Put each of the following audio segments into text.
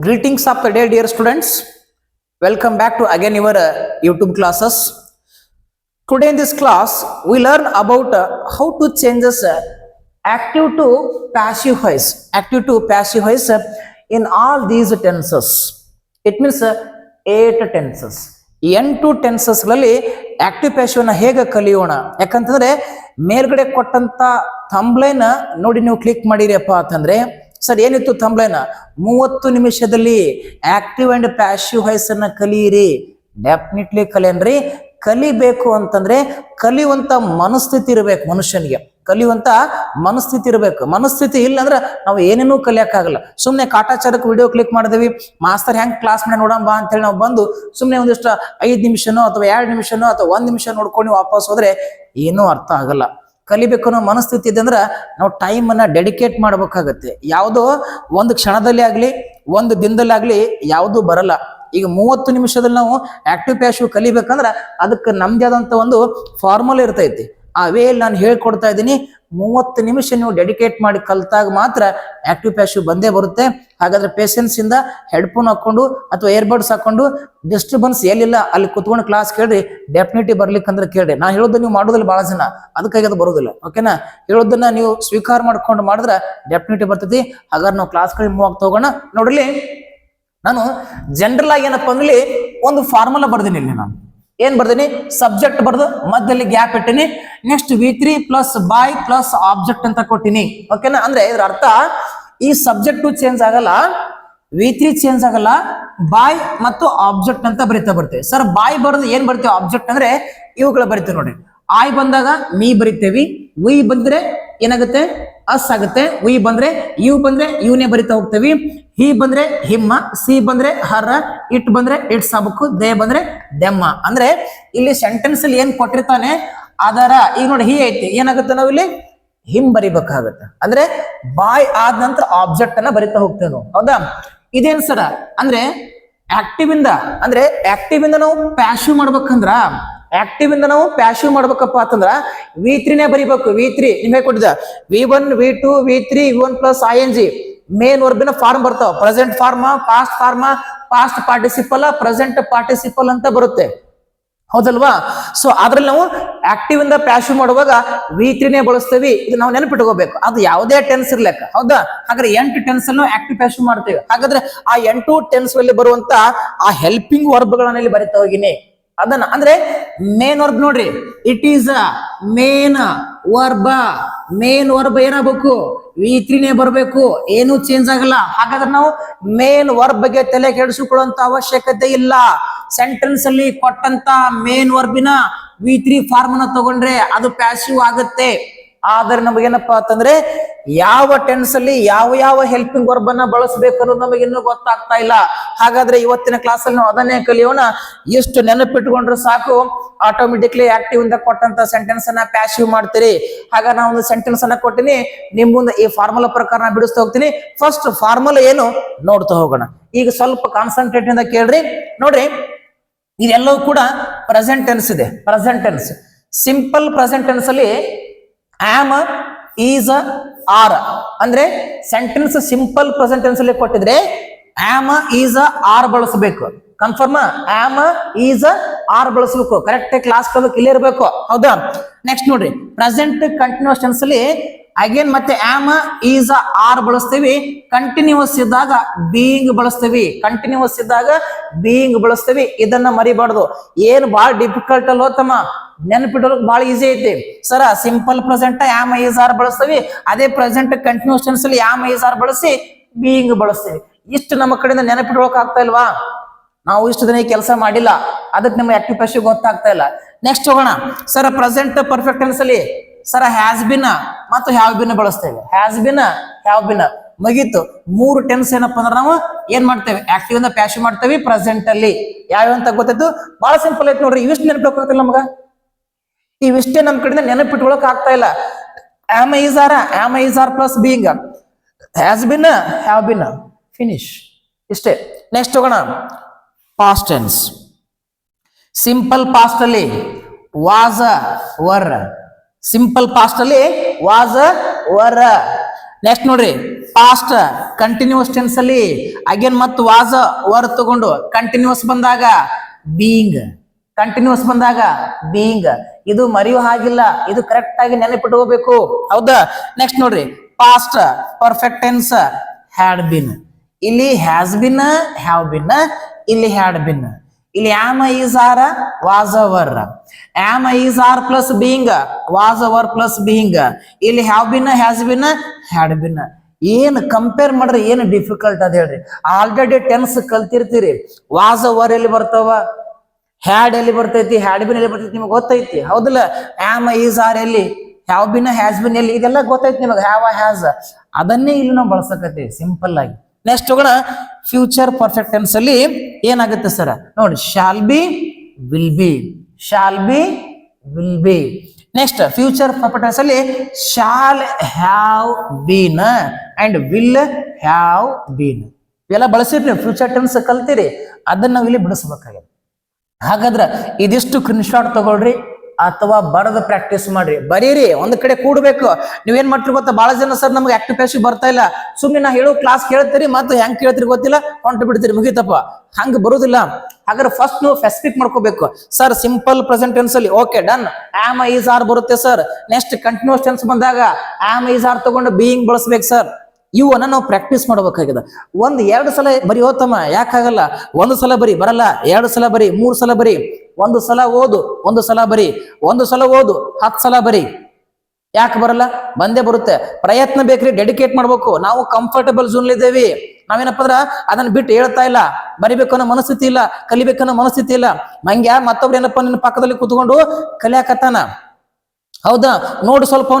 Greetings of the day, dear students. Welcome back to again your uh, YouTube classes. Today in this class, we learn about uh, how to change this uh, active to passive voice, active to passive voice uh, in all these tenses. It means uh, eight tenses. ಎಂಟು ಟೆನ್ಸಸ್ಗಳಲ್ಲಿ active ಪ್ಯಾಸಿವ್ನ ಹೇಗೆ ಕಲಿಯೋಣ ಯಾಕಂತಂದ್ರೆ ಮೇಲ್ಗಡೆ ಕೊಟ್ಟಂತ ಥಂಬ್ಲೈನ್ ನೋಡಿ ನೀವು click ಮಾಡಿರಿಯಪ್ಪ ಅಂತಂದ್ರೆ sir, ಏನಿತ್ತು ಥಂಬ್ಲೈನ್ ಮೂವತ್ತು ನಿಮಿಷದಲ್ಲಿ ಆಕ್ಟಿವ್ ಅಂಡ್ ಪ್ಯಾಶಿವ್ ವಾಯ್ಸ್ ಅನ್ನ ಕಲಿಯಿರಿ. ಡೆಫಿನೆಟ್ಲಿ ಕಲಿಯನ್ರಿ. ಕಲಿಬೇಕು ಅಂತಂದ್ರೆ ಕಲಿಯುವಂತ ಮನಸ್ಥಿತಿ ಇರಬೇಕು ಮನುಷ್ಯನಿಗೆ. ಕಲಿಯುವಂತ ಮನಸ್ಥಿತಿ ಇರಬೇಕು. ಮನಸ್ಥಿತಿ ಇಲ್ಲ ಅಂದ್ರೆ ನಾವು ಏನೇನೂ ಕಲಿಯಕ್ಕಾಗಲ್ಲ. ಸುಮ್ಮನೆ ಕಾಟಾಚಾರಕ್ಕೆ ವಿಡಿಯೋ ಕ್ಲಿಕ್ ಮಾಡಿದ್ವಿ. ಮಾಸ್ತರ್, ಹೆಂಗ್ ಕ್ಲಾಸ್ ಮಾಡಿ ನೋಡೋಣ ಬಾ ಅಂತೇಳಿ ನಾವು ಬಂದು ಸುಮ್ಮನೆ ಒಂದಿಷ್ಟು ಐದು ನಿಮಿಷನೋ ಅಥವಾ ಎರಡು ನಿಮಿಷನೋ ಅಥವಾ ಒಂದ್ ನಿಮಿಷ ನೋಡ್ಕೊಂಡು ವಾಪಸ್ ಹೋದ್ರೆ ಏನೂ ಅರ್ಥ ಆಗಲ್ಲ. ಕಲಿಬೇಕು ಅನ್ನೋ ಮನಸ್ಥಿತಿ ಇದೆ ಅಂದ್ರೆ ನಾವು ಟೈಮ್ ಅನ್ನ ಡೆಡಿಕೇಟ್ ಮಾಡ್ಬೇಕಾಗತ್ತೆ. ಯಾವುದೋ ಒಂದು ಕ್ಷಣದಲ್ಲಿ ಆಗಲಿ, ಒಂದು ದಿನದಲ್ಲಿ ಆಗ್ಲಿ ಯಾವುದು ಬರಲ್ಲ. ಈಗ ಮೂವತ್ತು ನಿಮಿಷದಲ್ಲಿ ನಾವು ಆಕ್ಟಿವ್ ಪ್ಯಾಸಿವ್ ಕಲಿಬೇಕಂದ್ರ ಅದಕ್ಕೆ ನಮ್ದೇ ಆದಂಥ ಒಂದು ಫಾರ್ಮುಲಾ ಇರ್ತೈತಿ. ವೇಲ್ ನಾನು ಹೇಳ್ಕೊಡ್ತಾ ಇದ್ದೀನಿ. ಮೂವತ್ತು ನಿಮಿಷ ನೀವು ಡೆಡಿಕೇಟ್ ಮಾಡಿ ಕಲ್ತಾಗ ಮಾತ್ರ ಆಕ್ಟಿವ್ ಪ್ಯಾಶಿವ್ ಬಂದೇ ಬರುತ್ತೆ. ಹಾಗಾದ್ರೆ ಪೇಷನ್ಸ್ ಇಂದ ಹೆಡ್ಫೋನ್ ಹಾಕೊಂಡು ಅಥವಾ ಏರ್ಬಡ್ಸ್ ಹಾಕೊಂಡು ಡಿಸ್ಟರ್ಬೆನ್ಸ್ ಎಲ್ಲಿಲ್ಲ, ಅಲ್ಲಿ ಕುತ್ಕೊಂಡು ಕ್ಲಾಸ್ ಕೇಳ್ರಿ. ಡೆಫಿನೆಟ್ಲಿ ಬರ್ಲಿಕ್ಕಂದ್ರೆ ಕೇಳ್ರಿ. ನಾ ಹೇಳೋದು ನೀವು ಮಾಡೋದಿಲ್ಲ ಬಹಳ ಜನ. ಅದಕ್ಕಾಗಿ ಅದು ಬರೋದಿಲ್ಲ. ಓಕೆನಾ ಹೇಳೋದನ್ನ ನೀವು ಸ್ವೀಕಾರ ಮಾಡ್ಕೊಂಡು ಮಾಡಿದ್ರೆ ಡೆಫಿನೆಟ್ಲಿ ಬರ್ತೈತಿ. ಹಾಗಾದ್ರೆ ನಾವು ಕ್ಲಾಸ್ಗಳಿಗೆ ಮೂವ್ ಆಗ್ತಾ ಹೋಗೋಣ. ನೋಡ್ರಿ, ನಾನು ಜನರಲ್ ಆಗಿ ಏನಪ್ಪ ಅಂದ್ರೆ ಒಂದು ಫಾರ್ಮುಲಾ ಬರ್ದೀನಿ ಇಲ್ಲಿ ನಾನು. ಏನ್ ಬರ್ದೀನಿ? ಸಬ್ಜೆಕ್ಟ್ ಬರ್ದು ಮಧ್ಯದಲ್ಲಿ ಗ್ಯಾಪ್ ಇಟ್ಟಿನಿ. Next V three plus by plus object ಅಂತ ಕೊಟ್ಟಿನಿ. ಓಕೆನಾ ಅಂದ್ರೆ ಇದ್ರ ಅರ್ಥ ಈ ಸಬ್ಜೆಕ್ಟ್ ಚೇಂಜ್ ಆಗಲ್ಲ ವಿ ತ್ರೀ ಚೇಂಜ್ ಆಗಲ್ಲ ಬಾಯ್ ಮತ್ತು ಆಬ್ಜೆಕ್ಟ್ ಅಂತ ಬರಿತಾ ಬರ್ತೇವೆ. ಸರ್ ಬಾಯ್ ಬರ್ದು ಏನ್ ಬರ್ತೇವೆ? ಆಬ್ಜೆಕ್ಟ್ ಅಂದ್ರೆ ಇವುಗಳ ಬರಿತೇವೆ ನೋಡಿ. ಆಯ್ ಬಂದಾಗ ಮೀ ಬರಿತೇವಿ. ವಿ ಬಂದ್ರೆ ಏನಾಗುತ್ತೆ? ಅಸ್ ಆಗುತ್ತೆ. ವಿ ಬಂದ್ರೆ ಯು ಬಂದ್ರೆ ಇವನೇ ಬರಿತಾ ಹೋಗ್ತೇವಿ. ಹಿ ಬಂದ್ರೆ ಹಿಮ್ಮ ಸಿ ಬಂದ್ರೆ ಹರ ಇಟ್ ಬಂದ್ರೆ ಇಟ್ ಸಾಬಕು ದೇ ಬಂದ್ರೆ ದೆಮ್ಮ ಅಂದ್ರೆ ಇಲ್ಲಿ ಸೆಂಟೆನ್ಸ್ ಅಲ್ಲಿ ಏನ್ ಕೊಟ್ಟಿರ್ತಾನೆ? ಅದರ ಈಗ ನೋಡಿ ಹಿ ಐತಿ. ಏನಾಗುತ್ತೆ ನಾವು ಇಲ್ಲಿ? ಹಿಮ್ ಬರಿಬೇಕಾಗತ್ತೆ. ಅಂದ್ರೆ ಬಾಯ್ ಆದ ನಂತರ ಆಬ್ಜೆಕ್ಟ್ ಅನ್ನ ಬರಿತಾ ಹೋಗ್ತೇವೆ ಹೌದಾ? ಇದೇನ್ ಸರ? ಅಂದ್ರೆ ಆಕ್ಟಿವ್ ಇಂದ, ಅಂದ್ರೆ ಆಕ್ಟಿವ್ ಇಂದ ನಾವು ಪ್ಯಾಶಿವ್ ಮಾಡ್ಬೇಕಂದ್ರ ಆಕ್ಟಿವ್ ಇಂದ ನಾವು ಪ್ಯಾಶಿವ್ ಮಾಡ್ಬೇಕಪ್ಪ ಅಂತಂದ್ರ ವಿ ತ್ರೀನೇ ಬರಿಬೇಕು. ವಿ ತ್ರೀ ನಿಮ್ಗೆ ಕೊಟ್ಟಿದ V one V two V three V one plus I N G main ವರ್ಬಿನ form ಬರ್ತಾವ. Present form past form past participle present participle ಅಂತ ಬರುತ್ತೆ. ಹೌದಲ್ವಾ? ಸೊ ಅದ್ರಲ್ಲಿ ನಾವು ಆಕ್ಟಿವ್ ಇಂದ ಪ್ಯಾಶಿವ್ ಮಾಡುವಾಗ ವಿ ತ್ರೀನೇ ಬಳಸ್ತೇವೆ. ಇದು ನಾವು ನೆನಪಿಟ್ಕೋಬೇಕು. ಅದು ಯಾವುದೇ ಟೆನ್ಸ್ ಇರ್ಲಕ್ಕ. ಹೌದಾ? ಹಾಗಾದ್ರೆ ಎಂಟು ಟೆನ್ಸ್ ಅನ್ನು ಆಕ್ಟಿವ್ ಪ್ಯಾಶಿವ್ ಮಾಡ್ತೇವೆ. ಹಾಗಾದ್ರೆ ಆ ಎಂಟು ಟೆನ್ಸ್ ಅಲ್ಲಿ ಬರುವಂತ ಆ ಹೆಲ್ಪಿಂಗ್ ವರ್ಬ್ಗಳನ್ನ ಇಲ್ಲಿ ಬರಿತಾ ಹೋಗಿನಿ. ಅದನ್ನ, ಅಂದ್ರೆ ಮೇನ್ ವರ್ಬ್ ನೋಡ್ರಿ. It is main verb main verb ಏನಾಗಬೇಕು? ವಿ ತ್ರೀನೇ ಬರಬೇಕು. ಏನು ಚೇಂಜ್ ಆಗಲ್ಲ. ಹಾಗಾದ್ರೆ ನಾವು ಮೇನ್ ವರ್ಬ್ ಬಗ್ಗೆ ತಲೆ ಕೆಡಿಸಿಕೊಳ್ಳುವಂತ ಅವಶ್ಯಕತೆ ಇಲ್ಲ. ಸೆಂಟೆನ್ಸ್ ಅಲ್ಲಿ ಕೊಟ್ಟಂತ ಮೇನ್ ವರ್ಬಿನ ವಿ ತ್ರೀ ಫಾರ್ಮ್ ತಗೊಂಡ್ರೆ ಅದು ಪ್ಯಾಸಿವ್ ಆಗುತ್ತೆ. ಆದ್ರೆ ನಮಗೇನಪ್ಪಾ ಅಂತಂದ್ರೆ ಯಾವ ಟೆನ್ಸ್ ಅಲ್ಲಿ ಯಾವ ಯಾವ ಹೆಲ್ಪಿಂಗ್ ವರ್ಬ್ ಅನ್ನ ಬಳಸಬೇಕು ಅನ್ನೋದು ನಮಗೆ ಇನ್ನೂ ಗೊತ್ತಾಗ್ತಾ ಇಲ್ಲ. ಹಾಗಾದ್ರೆ ಇವತ್ತಿನ ಕ್ಲಾಸ್ ಅಲ್ಲಿ ನಾವು ಅದನ್ನೇ ಕಲಿಯೋಣ. ಎಷ್ಟು ನೆನಪಿಟ್ಕೊಂಡ್ರೆ ಸಾಕು. ಆಟೋಮೆಟಿಕ್ಲಿ ಆಕ್ಟಿವ್ ಇಂದ ಕೊಟ್ಟಂತ ಸೆಂಟೆನ್ಸ್ ಅನ್ನ ಪ್ಯಾಸಿವ್ ಮಾಡ್ತೀರಿ. ಹಾಗ ನಾ ಒಂದು ಸೆಂಟೆನ್ಸ್ ಅನ್ನ ಕೊಟ್ಟಿನಿ. ನಿಮ್ ಮುಂದೆ ಈ ಫಾರ್ಮುಲಾ ಪ್ರಕಾರ ನಾ ಬಿಡಿಸ್ತಾ ಹೋಗ್ತೀನಿ. ಫಸ್ಟ್ ಫಾರ್ಮುಲಾ ಏನು? ನೋಡ್ತಾ ಹೋಗೋಣ. ಈಗ ಸ್ವಲ್ಪ ಕಾನ್ಸಂಟ್ರೇಟ್ ಇಂದ ಕೇಳ್ರಿ. ನೋಡ್ರಿ, ಇದೆಲ್ಲವೂ ಕೂಡ ಪ್ರೆಸೆಂಟ್ ಟೆನ್ಸ್ ಇದೆ. Present tense simple present tense ಅಲ್ಲಿ ಆಮ್ ಈಸ್ ಆರ್ ಅಂದ್ರೆ ಸೆಂಟೆನ್ಸ್ ಸಿಂಪಲ್ ಪ್ರೆಸೆಂಟೆನ್ಸ್ ಅಲ್ಲಿ ಕೊಟ್ಟಿದ್ರೆ ಆಮ್ ಈಸ್ ಆರ್ ಬಳಸಬೇಕು. ಕನ್ಫರ್ಮ್ ಆಮ್ ಈಸ್ ಆರ್ ಬಳಸಬೇಕು. ಕರೆಕ್ಟ್ ಕ್ಲಾಸ್ ಇಲ್ಲಿ ಇರಬೇಕು ಹೌದಾ? ನೆಕ್ಸ್ಟ್ ನೋಡ್ರಿ. ಪ್ರೆಸೆಂಟ್ ಕಂಟಿನ್ಯೂಸ್ ಟೆನ್ಸ್ ಅಲ್ಲಿ ಅಗೇನ್ ಮತ್ತೆ ಆಮ್ ಈಸ್ ಆರ್ ಬಳಸ್ತೀವಿ. ಕಂಟಿನ್ಯೂಸ್ ಇದ್ದಾಗ ಬೀಯಿಂಗ್ ಬಳಸ್ತೀವಿ. ಕಂಟಿನ್ಯೂಸ್ ಇದ್ದಾಗ ಬೀಯಿಂಗ್ ಬಳಸ್ತೀವಿ. ಇದನ್ನ ಮರಿಬಾರ್ದು. ಏನ್ ಬಹಳ ಡಿಫಿಕಲ್ಟ್ ಅಲ್ವೋ ತಮ್ಮ? ನೆನಪಿಡೋಕ್ ಬಹಳ ಈಸಿ ಐತಿ. Sir simple present am is are ಬಳಸ್ತೀವಿ. ಅದೇ ಪ್ರೆಸೆಂಟ್ ಕಂಟಿನ್ಯೂಸ್ ಟೆನ್ಸ್ ಅಲ್ಲಿ ಆಮ್ ಈಸ್ ಆರ್ ಬಳಸಿ ಬೀಯಿಂಗ್ ಬಳಸ್ತೀವಿ. ಇಷ್ಟು ನಮ್ಮ ಕಡೆಯಿಂದ ನೆನಪಿಡೋಕ್ ಆಗ್ತಾ ಇಲ್ವಾ? ನಾವು ಇಷ್ಟು ದಿನ ಕೆಲಸ ಮಾಡಿಲ್ಲ. ಅದಕ್ಕೆ ನಮ್ಮ ಆಕ್ಟಿವ್ ಪ್ಯಾಸಿವ್ ಗೊತ್ತಾಗ್ತಾ ಇಲ್ಲ. ನೆಕ್ಸ್ಟ್ ಹೋಗೋಣ. ಸರ್ ಪ್ರೆಸೆಂಟ್ ಪರ್ಫೆಕ್ಟ್ ಅಲ್ಲಿ ಸರ್ ಹ್ಯಾಸ್ ಬಿನ್ ಮತ್ತು ಹ್ಯಾವ್ ಬಿನ್ ಬಳಸ್ತೇವೆ ಹ್ಯಾಸ್ ಬಿನ್ ಹ್ಯಾವ್ ಬಿನ್ ಮುಗೀತು. ಮೂರು ಟೆನ್ಸ್ ಏನಪ್ಪ ಅಂದ್ರೆ ನಾವು ಏನ್ ಮಾಡ್ತೇವೆ? ಆಕ್ಟಿವ್ ಇಂದ ಪ್ಯಾಸಿವ್ ಮಾಡ್ತೇವೆ ಪ್ರೆಸೆಂಟ್ ಅಲ್ಲಿ. ಯಾವ ಅಂತ ಗೊತ್ತಾಯ್ತು? ಬಹಳ ಸಿಂಪಲ್ ಐತೆ ನೋಡ್ರಿ. ಇವಿಷ್ಟು ನೆನಪಿಲ್ಲ ನಮಗ? ಇವಿಷ್ಟೇ ನಮ್ ಕಡೆಯಿಂದ ನೆನಪಿಟ್ಕೊಳಕ್ ಆಗ್ತಾ ಇಲ್ಲ. Am is are am is are plus being has been have been finish ಇಷ್ಟೇ. ನೆಕ್ಸ್ಟ್ ಹೋಗೋಣ. ಪಾಸ್ಟ್ ಟೆನ್ಸ್ ಸಿಂಪಲ್ ಪಾಸ್ಟ್ ಅಲ್ಲಿ ವರ್ ಸಿಂಪಲ್ ಪಾಸ್ಟ್ ಅಲ್ಲಿ ವರ್ ನೆಕ್ಸ್ಟ್ ನೋಡ್ರಿ ಪಾಸ್ಟ್ ಕಂಟಿನ್ಯೂಸ್ ಟೆನ್ಸ್ ಅಲ್ಲಿ ಅಗೇನ್ ಮತ್ತು ವಾಸ್ ವರ್ ತಗೊಂಡು ಕಂಟಿನ್ಯೂಸ್ ಬಂದಾಗ ಬೀಯಿಂಗ್ ಕಂಟಿನ್ಯೂಸ್ ಬಂದಾಗ ಬೀಯಿಂಗ್ ಇದು ಮರೆಯೋ ಹಾಗಿಲ್ಲ, ಇದು ಕರೆಕ್ಟ್ ಆಗಿ ನೆನಪಿಟ್ಕೋಬೇಕು ಹೌದಾ? ನೆಕ್ಸ್ಟ್ ನೋಡ್ರಿ past perfect tense had been ಇಲ್ಲಿ ಹ್ಯಾಸ್ ಬಿನ್ ಹ್ಯಾವ್ ಬಿನ್ ಇಲ್ಲಿ ಹ್ಯಾಡ್ ಬಿನ್ ಇಲ್ಲಿ am is are was were am is are plus being was were plus being ಇಲ್ಲಿ have been has been had been ಏನ್ compare ಮಾಡ್ರಿ, ಏನು difficult ಅದ ಹೇಳ್ರಿ. Already tense ಕಲ್ತಿರ್ತೀರಿ. ವಾಸ್ ಅವರ್ ಎಲ್ಲಿ ಬರ್ತಾವ? ಹ್ಯಾಡ್ ಎಲ್ಲಿ ಬರ್ತೈತಿ? ಹ್ಯಾಡ್ ಬಿನ್ ಎಲ್ಲಿ ಬರ್ತೈತಿ ನಿಮಗೆ ಗೊತ್ತೈತಿ? ಹೌದಲ್ಲ? ಆಮ್ ಈಸ್ ಆರ್ ಎಲ್ಲಿ? ಹ್ಯಾವ್ ಬಿನ್ ಹ್ಯಾಸ್ ಬಿನ್ ಎಲ್ಲಿ? ಇದೆಲ್ಲ ಗೊತ್ತೈತಿ ನಿಮಗೆ. ಹ್ಯಾವ್ ಹ್ಯಾಸ್ ಅದನ್ನೇ ಇಲ್ಲಿ ನಾವು ಬಳಸಕತ್ತೀವಿ. ಸಿಂಪಲ್ ಆಗಿ. ನೆಕ್ಸ್ಟ್ ಹೋಗೋಣ. ಫ್ಯೂಚರ್ ಪರ್ಫೆಕ್ಟ್ ಟೆನ್ಸ್ ಅಲ್ಲಿ ಏನಾಗುತ್ತೆ ಸರ್ ನೋಡಿ shall be will be shall be will be next future perfect tense ಅಲ್ಲಿ shall have been and will have been ಇವೆಲ್ಲ ಬಳಸಿರಿ ಫ್ಯೂಚರ್ ಟೆನ್ಸ್ ಕಲ್ತೀರಿ. ಅದನ್ನ ನಾವು ಇಲ್ಲಿ ಬಿಡಿಸ್ಬೇಕಾಗಿದೆ. ಹಾಗಾದ್ರೆ ಇದಿಷ್ಟು ಕ್ರಿನ್ಶಾಟ್ ತಗೊಳ್ರಿ. ಅಥವಾ ಬರದ ಪ್ರಾಕ್ಟೀಸ್ ಮಾಡ್ರಿ. ಬರೀರಿ, ಒಂದ್ ಕಡೆ ಕೂಡ್ಬೇಕು. ನೀವೇನ್ ಮಾಡ್ರಿ ಗೊತ್ತಾ? ಬಹಳ ಜನ ಸರ್ ನಮ್ಗೆ ಆಕ್ಟಿವ್ ಪ್ಯಾಸಿವ್ ಬರ್ತಾ ಇಲ್ಲ. ಸುಮ್ಮನೆ ನಾ ಹೇಳೋ ಕ್ಲಾಸ್ ಕೇಳ್ತೀರಿ ಮತ್ತೆ ಹೆಂಗ್ ಕೇಳ್ತೀರಿ ಗೊತ್ತಿಲ್ಲ? ಹೊಂಟು ಬಿಡ್ತೀರಿ, ಮುಗಿತಪ್ಪ. ಹಂಗ ಬರುದಿಲ್ಲ. ಹಾಗಾದ್ರೆ ಫಸ್ಟ್ ನೀವು ಫೆಸಿಫಿಕ್ ಮಾಡ್ಕೋಬೇಕು. ಸರ್ ಸಿಂಪಲ್ ಪ್ರೆಸೆಂಟ್ ಟೆನ್ಸ್ ಅಲ್ಲಿ okay done am is are ಬರುತ್ತೆ ಸರ್ ನೆಕ್ಸ್ಟ್ ಕಂಟಿನ್ಯೂಸ್ ಟೆನ್ಸ್ ಬಂದಾಗ ಆಮ್ ಐಸ್ ಆರ್ ತಗೊಂಡು ಬೀಯಿಂಗ್ ಬಳಸ್ಬೇಕು ಸರ್ ಇವನ್ನ ನಾವು ಪ್ರಾಕ್ಟೀಸ್ ಮಾಡ್ಬೇಕಾಗಿದೆ. ಒಂದ್ ಎರಡು ಸಲ ಬರಿ ಹೋತಮ್ಮ ಯಾಕಾಗಲ್ಲ? ಒಂದು ಸಲ ಬರಿ ಬರಲ್ಲ, ಎರಡು ಸಲ ಬರಿ, ಮೂರು ಸಲ ಬರಿ. ಒಂದು ಸಲ ಓದು, ಒಂದು ಸಲ ಬರಿ, ಒಂದು ಸಲ ಓದು ಹತ್ತು ಸಲ ಬರಿ. ಯಾಕೆ ಬರಲ್ಲ? ಬಂದೇ ಬರುತ್ತೆ. ಪ್ರಯತ್ನ ಬೇಕ್ರಿ ಡೆಡಿಕೇಟ್ ಮಾಡ್ಬೇಕು. ನಾವು ಕಂಫರ್ಟಬಲ್ ಝೋನ್ ಇದ್ದೇವೆ. ನಾವೇನಪ್ಪ ಅಂದ್ರೆ ಅದನ್ನ ಬಿಟ್ಟು ಹೇಳ್ತಾ ಇಲ್ಲ. ಬರಿಬೇಕು ಅನ್ನೋ ಮನಸ್ಥಿತಿ ಇಲ್ಲ. ಕಲಿಬೇಕು ಅನ್ನೋ ಮನಸ್ಥಿತಿ ಇಲ್ಲ. ಮಂಗ್ಯ, ಮತ್ತೊಬ್ರು ಏನಪ್ಪ ನಿನ್ನ ಪಕ್ಕದಲ್ಲಿ ಕೂತ್ಕೊಂಡು ಕಲಿಯಾಕತ್ತಾನ? ಹೌದಾ? ನೋಡು ಸ್ವಲ್ಪ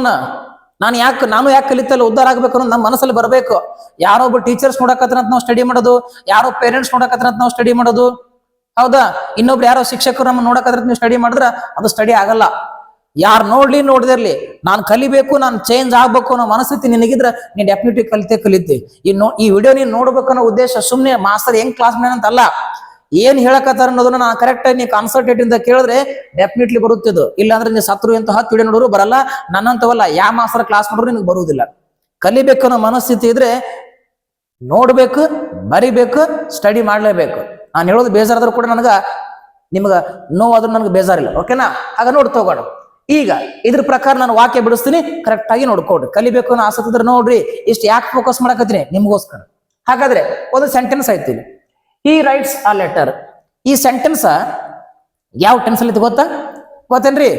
ನಾನು ಯಾಕೆ ನಾನು ಯಾಕೆ ಕಲಿತಲ್ಲ ಉದ್ದಾರ ಆಗ್ಬೇಕು ಅನ್ನೋದು ನಮ್ಮ ಮನಸ್ಸಲ್ಲಿ ಬರಬೇಕು. ಯಾರೋ ಒಬ್ಬ ಟೀಚರ್ಸ್ ಅಂತ ನಾವು ಸ್ಟಡಿ ಮಾಡೋದು? ಯಾರೋ ಪೇರೆಂಟ್ಸ್ ನೋಡಕತ್ರ ಅಂತ ನಾವು ಸ್ಟಡಿ ಮಾಡೋದು? ಹೌದಾ? ಇನ್ನೊಬ್ರು ಯಾರೋ ಶಿಕ್ಷಕರು ನಮ್ಮ ನೋಡಕ್ಕಾದ್ರೆ ನೀವು ಸ್ಟಡಿ ಮಾಡಿದ್ರೆ ಅದು ಸ್ಟಡಿ ಆಗಲ್ಲ. ಯಾರು ನೋಡ್ಲಿ ನೋಡದಿರ್ಲಿ. ನಾನು ಕಲಿಬೇಕು, ನಾನು ಚೇಂಜ್ ಆಗ್ಬೇಕು ಅನ್ನೋ ಮನಸ್ಥಿತಿ ನಿನಗಿದ್ರ ನೀನ್ ಡೆಫಿನೆಟ್ಲಿ ಕಲಿತೆ ಕಲಿತಿ. ಈ ನೋ, ಈ ವಿಡಿಯೋ ನೀನ್ ನೋಡ್ಬೇಕನ್ನೋ ಉದ್ದೇಶ ಸುಮ್ಮನೆ ಮಾಸ್ತರ್ ಹೆಂಗ್ ಕ್ಲಾಸ್ ಮೇನ್ ಅಂತ ಅಲ್ಲ. ಏನ್ ಹೇಳಕತ್ತಾರ ಅನ್ನೋದನ್ನ ನಾನು ಕರೆಕ್ಟ್ ಆಗಿ ನೀ ಕಾನ್ಸಂಟ್ರೇಟ್ ಇಂದ ಕೇಳಿದ್ರೆ ಡೆಫಿನೆಟ್ಲಿ ಬರುತ್ತಿದ್ದು ಇಲ್ಲಾಂದ್ರೆ ನೀವು ಸತ್ರು ಅಂತ ಹತ್ತು ವಿಡಿಯೋ ನೋಡಿದ್ರು ಬರಲ್ಲ. ನನ್ನಂತವಲ್ಲ ಯಾವ ಮಾಸ್ತರ್ ಕ್ಲಾಸ್ ನೋಡಿದ್ರು ನಿನಗೆ ಬರುವುದಿಲ್ಲ. ಕಲಿಬೇಕು ಅನ್ನೋ ಮನಸ್ಥಿತಿ ಇದ್ರೆ ನೋಡ್ಬೇಕು, ಬರಿಬೇಕು ಸ್ಟಡಿ ಮಾಡ್ಲೇಬೇಕು. ನಾನು ಹೇಳೋದು ಬೇಜಾರಾದ್ರೂ ಕೂಡ ನನಗೆ ನಿಮಗೆ ನೋವಾದ್ರೂ ನನಗೆ ಬೇಜಾರಿಲ್ಲ ಓಕೆನಾ ಆಗ ನೋಡಿ ತಗೋಣ ಈಗ ಇದ್ರ ಪ್ರಕಾರ ನಾನು ವಾಕ್ಯ ಬಿಡಿಸ್ತೀನಿ ಕರೆಕ್ಟ್ ಆಗಿ ನೋಡ್ಕೊಡ್ರಿ ಕಲಿಬೇಕು ಅನ್ನೋ ಆಸಕ್ತಿ ಇದ್ರೆ ನೋಡ್ರಿ, ಇಷ್ಟು ಯಾಕೆ ಫೋಕಸ್ ಮಾಡಕತ್ತೀನಿ? ನಿಮ್ಗೋಸ್ಕರ. ಹಾಗಾದ್ರೆ ಒಂದು ಸೆಂಟೆನ್ಸ್ ಆಯ್ತೀನಿ ಈ ರೈಟ್ಸ್ ಆ ಲೆಟರ್ ಈ ಸೆಂಟೆನ್ಸ್ ಯಾವ ಟೆನ್ಸ್ ಅಲ್ಲಿ ಗೊತ್ತಾ? ಗೊತ್ತೇನ್ರಿ?